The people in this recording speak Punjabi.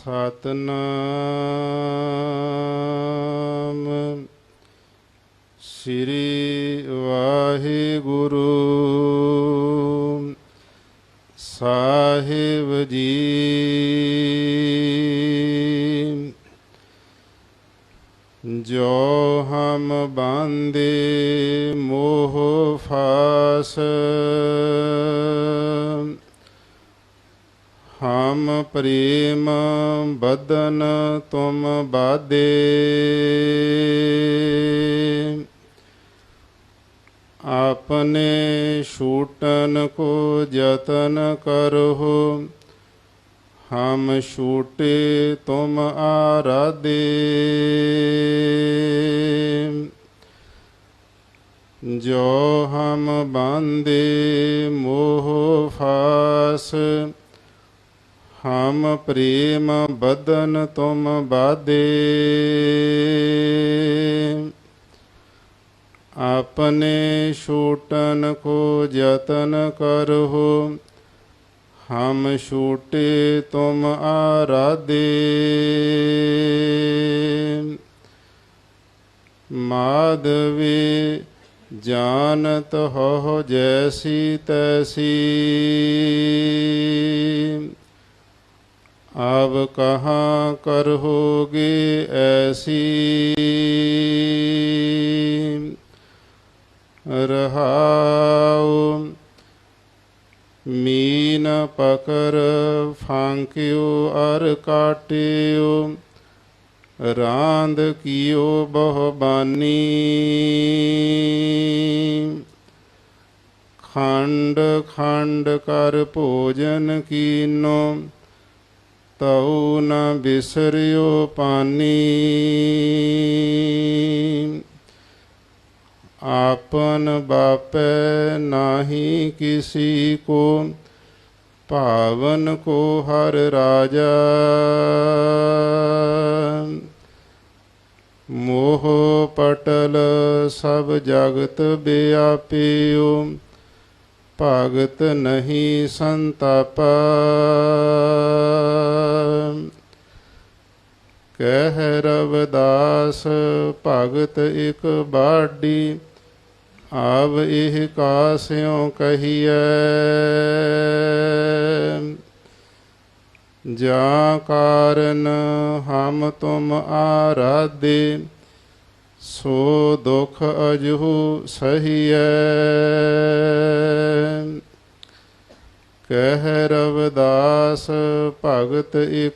ਸਤਨਾਮ। ਸ੍ਰੀ ਵਾਹਿਗੁਰੂ। ਸਾਹਿਬ ਜੀ। ਜੋ ਹਮ ਬਾਂਦੇ ਮੋਹ ਹਮ ਪ੍ਰੇਮ ਬਦਨ ਤੁਮ ਬਾਦੇ। ਆਪਨੇ ਛੂਟਨ ਕੋ ਯਤਨ ਕਰਹੁ, ਹਮ ਛੂਟੇ ਤੁਮ ਆਰਾਦੇ ਜੋ ਹਮ ਬਾਂਦੇ ਮੋਹ ਫਾਸ ਹਮ ਪ੍ਰੇਮ ਬਦਨ ਤੁਮ ਬਾਦੇ। ਆਪਣੇ ਛੂਟਨ ਕੋ ਯਤਨ ਕਰਹੁ, ਹਮ ਛੂਟੇ ਤੁਮ ਆਰਾਦੇ ਮਾਧਵੇ ਜਾਣਤ ਹੋ ਜੈਸੀ ਤੈਸੀ। ਅੱਬ ਕਹਾ ਕਰ ਹੋਗੇ ਐਸੀ? ਰਹਾਉ ਮੀਨ ਪਕਰ ਫਾਂਕਿਓ ਅਰ ਕਾਟਿਓ, ਰਾਂਦ ਕੀਓ ਬਹੁ ਬਾਨੀ ਖੰਡ ਖੰਡ ਕਰ ਭੋਜਨ ਕੀਨੋ ਤਉ ਨ ਬਿਸਰਿਓ ਪਾਨੀ। ਆਪਨ ਬਾਪੈ ਨਾਹੀ ਕਿਸੀ ਕੋ, ਭਾਵਨ ਕੋ ਹਰ ਰਾਜਾ। ਮੋਹ ਪਟਲ ਸਭ ਜਗਤ ਬਿਆਪਿਓ ਭਗਤ ਨਹੀਂ ਸੰਤਾਪਾ। ਕਹਿ ਰਵਦਾਸ, ਭਗਤ ਇਕ ਬਾਡੀ, ਆਵ ਇਹ ਕਾਸਿਓ ਕਹੀਐ। ਜਾ ਕਾਰਨ ਹਮ ਤੁਮ ਆਰਾਧੇ, ਸੋ ਦੁਖ ਅਜਹੂ ਸਹੀਐ। ਕਹਿ ਰਵਦਾਸ ਭਗਤ ਇਕ